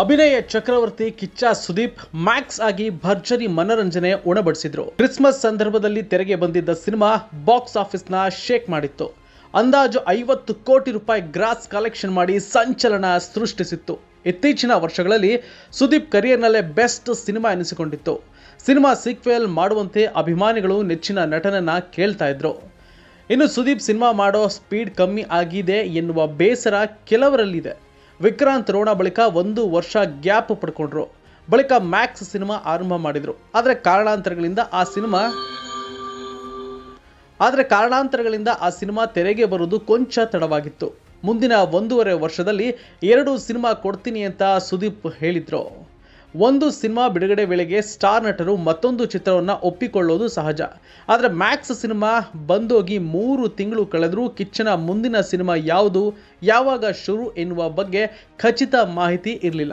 ಅಭಿನಯ ಚಕ್ರವರ್ತಿ ಕಿಚ್ಚ ಸುದೀಪ್, ಮ್ಯಾಕ್ಸ್ ಆಗಿ ಭರ್ಜರಿ ಮನರಂಜನೆ ಉಣಬಡಿಸಿದ್ರು. ಕ್ರಿಸ್ಮಸ್ ಸಂದರ್ಭದಲ್ಲಿ ತೆರೆಗೆ ಬಂದಿದ್ದ ಸಿನಿಮಾ ಬಾಕ್ಸ್ ಆಫೀಸ್ನ ಶೇಕ್ ಮಾಡಿತ್ತು. ಅಂದಾಜು ಐವತ್ತು ಕೋಟಿ ರೂಪಾಯಿ ಗ್ರಾಸ್ ಕಲೆಕ್ಷನ್ ಮಾಡಿ ಸಂಚಲನ ಸೃಷ್ಟಿಸಿತ್ತು. ಇತ್ತೀಚಿನ ವರ್ಷಗಳಲ್ಲಿ ಸುದೀಪ್ ಕರಿಯರ್ನಲ್ಲೇ ಬೆಸ್ಟ್ ಸಿನಿಮಾ ಎನಿಸಿಕೊಂಡಿತ್ತು. ಸಿನಿಮಾ ಸೀಕ್ವೆಲ್ ಮಾಡುವಂತೆ ಅಭಿಮಾನಿಗಳು ನೆಚ್ಚಿನ ನಟನನ್ನ ಕೇಳ್ತಾ ಇದ್ರು. ಇನ್ನು ಸುದೀಪ್ ಸಿನಿಮಾ ಮಾಡೋ ಸ್ಪೀಡ್ ಕಮ್ಮಿ ಆಗಿದೆ ಎನ್ನುವ ಬೇಸರ ಕೆಲವರಲ್ಲಿದೆ. ವಿಕ್ರಾಂತ್ ರೋಣ ಬಳಿಕ ಒಂದು ವರ್ಷ ಗ್ಯಾಪ್ ಪಡ್ಕೊಂಡ್ರು. ಬಳಿಕ ಮ್ಯಾಕ್ಸ್ ಸಿನಿಮಾ ಆರಂಭ ಮಾಡಿದ್ರು. ಆದರೆ ಕಾರಣಾಂತರಗಳಿಂದ ಆ ಸಿನಿಮಾ ಆದರೆ ಕಾರಣಾಂತರಗಳಿಂದ ಆ ಸಿನಿಮಾ ತೆರೆಗೆ ಬರುವುದು ಕೊಂಚ ತಡವಾಗಿತ್ತು. ಮುಂದಿನ ಒಂದೂವರೆ ವರ್ಷದಲ್ಲಿ ಎರಡು ಸಿನಿಮಾ ಕೊಡ್ತೀನಿ ಅಂತ ಸುದೀಪ್ ಹೇಳಿದ್ರು. ಒಂದು ಸಿನಿಮಾ ಬಿಡುಗಡೆ ವೇಳೆಗೆ ಸ್ಟಾರ್ ನಟರು ಮತ್ತೊಂದು ಚಿತ್ರವನ್ನು ಒಪ್ಪಿಕೊಳ್ಳೋದು ಸಹಜ. ಆದರೆ ಮ್ಯಾಕ್ಸ್ ಸಿನಿಮಾ ಬಂದೋಗಿ ಮೂರು ತಿಂಗಳು ಕಳೆದರೂ ಕಿಚ್ಚನ ಮುಂದಿನ ಸಿನಿಮಾ ಯಾವುದು, ಯಾವಾಗ ಶುರು ಎನ್ನುವ ಬಗ್ಗೆ ಖಚಿತ ಮಾಹಿತಿ ಇರಲಿಲ್ಲ.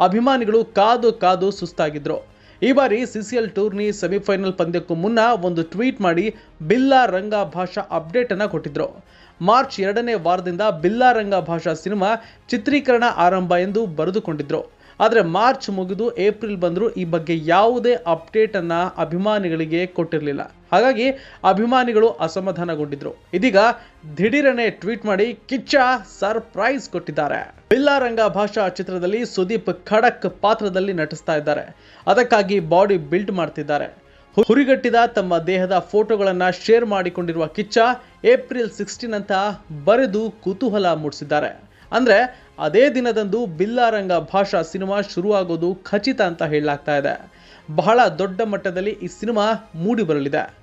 ಅಭಿಮಾನಿಗಳು ಕಾದು ಕಾದು ಸುಸ್ತಾಗಿದ್ರು. ಈ ಬಾರಿ ಸಿಸಿಎಲ್ ಟೂರ್ನಿ ಸೆಮಿಫೈನಲ್ ಪಂದ್ಯಕ್ಕೂ ಮುನ್ನ ಒಂದು ಟ್ವೀಟ್ ಮಾಡಿ ಬಿಲ್ಲಾ ರಂಗ ಭಾಷಾ ಅಪ್ಡೇಟ್ ಅನ್ನ ಕೊಟ್ಟಿದ್ರು. ಮಾರ್ಚ್ ಎರಡನೇ ವಾರದಿಂದ ಬಿಲ್ಲಾ ರಂಗ ಭಾಷಾ ಸಿನಿಮಾ ಚಿತ್ರೀಕರಣ ಆರಂಭ ಎಂದು ಬರೆದುಕೊಂಡಿದ್ರು. ಆದರೆ ಮಾರ್ಚ್ ಮುಗಿದು ಏಪ್ರಿಲ್ ಬಂದರೂ ಈ ಬಗ್ಗೆ ಯಾವುದೇ ಅಪ್ಡೇಟನ್ನು ಅಭಿಮಾನಿಗಳಿಗೆ ಕೊಟ್ಟಿರಲಿಲ್ಲ. ಹಾಗಾಗಿ ಅಭಿಮಾನಿಗಳು ಅಸಮಾಧಾನಗೊಂಡಿದ್ರು. ಇದೀಗ ದಿಢೀರನೆ ಟ್ವೀಟ್ ಮಾಡಿ ಕಿಚ್ಚ ಸರ್ಪ್ರೈಸ್ ಕೊಟ್ಟಿದ್ದಾರೆ. ಬಿಲ್ಲಾರಂಗ ಭಾಷಾ ಚಿತ್ರದಲ್ಲಿ ಸುದೀಪ್ ಖಡಕ್ ಪಾತ್ರದಲ್ಲಿ ನಟಿಸ್ತಾ ಇದ್ದಾರೆ. ಅದಕ್ಕಾಗಿ ಬಾಡಿ ಬಿಲ್ಡ್ ಮಾಡ್ತಿದ್ದಾರೆ. ಹುರಿಗಟ್ಟಿದ ತಮ್ಮ ದೇಹದ ಫೋಟೋಗಳನ್ನು ಶೇರ್ ಮಾಡಿಕೊಂಡಿರುವ ಕಿಚ್ಚ ಏಪ್ರಿಲ್ ಸಿಕ್ಸ್ಟೀನ್ ಅಂತ ಬರೆದು ಕುತೂಹಲ ಮೂಡಿಸಿದ್ದಾರೆ. ಅಂದ್ರೆ ಅದೇ ದಿನದಂದು ಬಿಲ್ಲಾರಂಗ ಭಾಷಾ ಸಿನಿಮಾ ಶುರುವಾಗೋದು ಖಚಿತ ಅಂತ ಹೇಳಲಾಗ್ತಾ ಇದೆ. ಬಹಳ ದೊಡ್ಡ ಮಟ್ಟದಲ್ಲಿ ಈ ಸಿನಿಮಾ ಮೂಡಿ ಬರಲಿದೆ.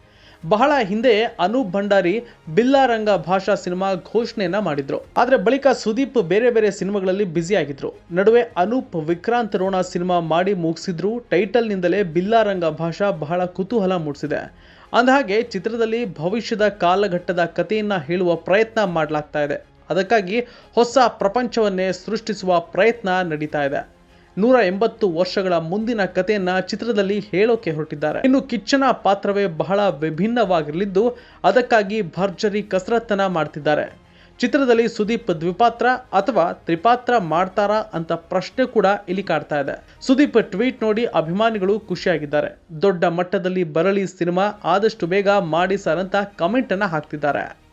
ಬಹಳ ಹಿಂದೆ ಅನೂಪ್ ಭಂಡಾರಿ ಬಿಲ್ಲಾರಂಗ ಭಾಷಾ ಸಿನಿಮಾ ಘೋಷಣೆಯನ್ನ ಮಾಡಿದ್ರು. ಆದ್ರೆ ಬಳಿಕ ಸುದೀಪ್ ಬೇರೆ ಬೇರೆ ಸಿನಿಮಾಗಳಲ್ಲಿ ಬ್ಯುಸಿ ಆಗಿದ್ರು. ನಡುವೆ ಅನೂಪ್ ವಿಕ್ರಾಂತ್ ರೋಣ ಸಿನಿಮಾ ಮಾಡಿ ಮುಗಿಸಿದ್ರು. ಟೈಟಲ್ನಿಂದಲೇ ಬಿಲ್ಲಾರಂಗ ಭಾಷಾ ಬಹಳ ಕುತೂಹಲ ಮೂಡಿಸಿದೆ. ಅಂದಹಾಗೆ ಚಿತ್ರದಲ್ಲಿ ಭವಿಷ್ಯದ ಕಾಲಘಟ್ಟದ ಕಥೆಯನ್ನ ಹೇಳುವ ಪ್ರಯತ್ನ ಮಾಡಲಾಗ್ತಾ ಇದೆ. ಅದಕ್ಕಾಗಿ ಹೊಸ ಪ್ರಪಂಚವನ್ನೇ ಸೃಷ್ಟಿಸುವ ಪ್ರಯತ್ನ ನಡೀತಾ ಇದೆ. ನೂರ ಎಂಬತ್ತು ವರ್ಷಗಳ ಮುಂದಿನ ಕಥೆಯನ್ನ ಚಿತ್ರದಲ್ಲಿ ಹೇಳೋಕೆ ಹೊರಟಿದ್ದಾರೆ. ಇನ್ನು ಕಿಚ್ಚನ ಪಾತ್ರವೇ ಬಹಳ ವಿಭಿನ್ನವಾಗಿರಲಿದ್ದು ಅದಕ್ಕಾಗಿ ಭರ್ಜರಿ ಕಸರತ್ತನ ಮಾಡ್ತಿದ್ದಾರೆ. ಚಿತ್ರದಲ್ಲಿ ಸುದೀಪ್ ದ್ವಿಪಾತ್ರ ಅಥವಾ ತ್ರಿಪಾತ್ರ ಮಾಡ್ತಾರಾ ಅಂತ ಪ್ರಶ್ನೆ ಕೂಡ ಇಲ್ಲಿ ಕಾಡ್ತಾ ಇದೆ. ಸುದೀಪ್ ಟ್ವೀಟ್ ನೋಡಿ ಅಭಿಮಾನಿಗಳು ಖುಷಿಯಾಗಿದ್ದಾರೆ. ದೊಡ್ಡ ಮಟ್ಟದಲ್ಲಿ ಬರಲಿ ಸಿನಿಮಾ, ಆದಷ್ಟು ಬೇಗ ಮಾಡಿ ಸರ್ ಅಂತ ಕಮೆಂಟ್ ಅನ್ನ ಹಾಕ್ತಿದ್ದಾರೆ.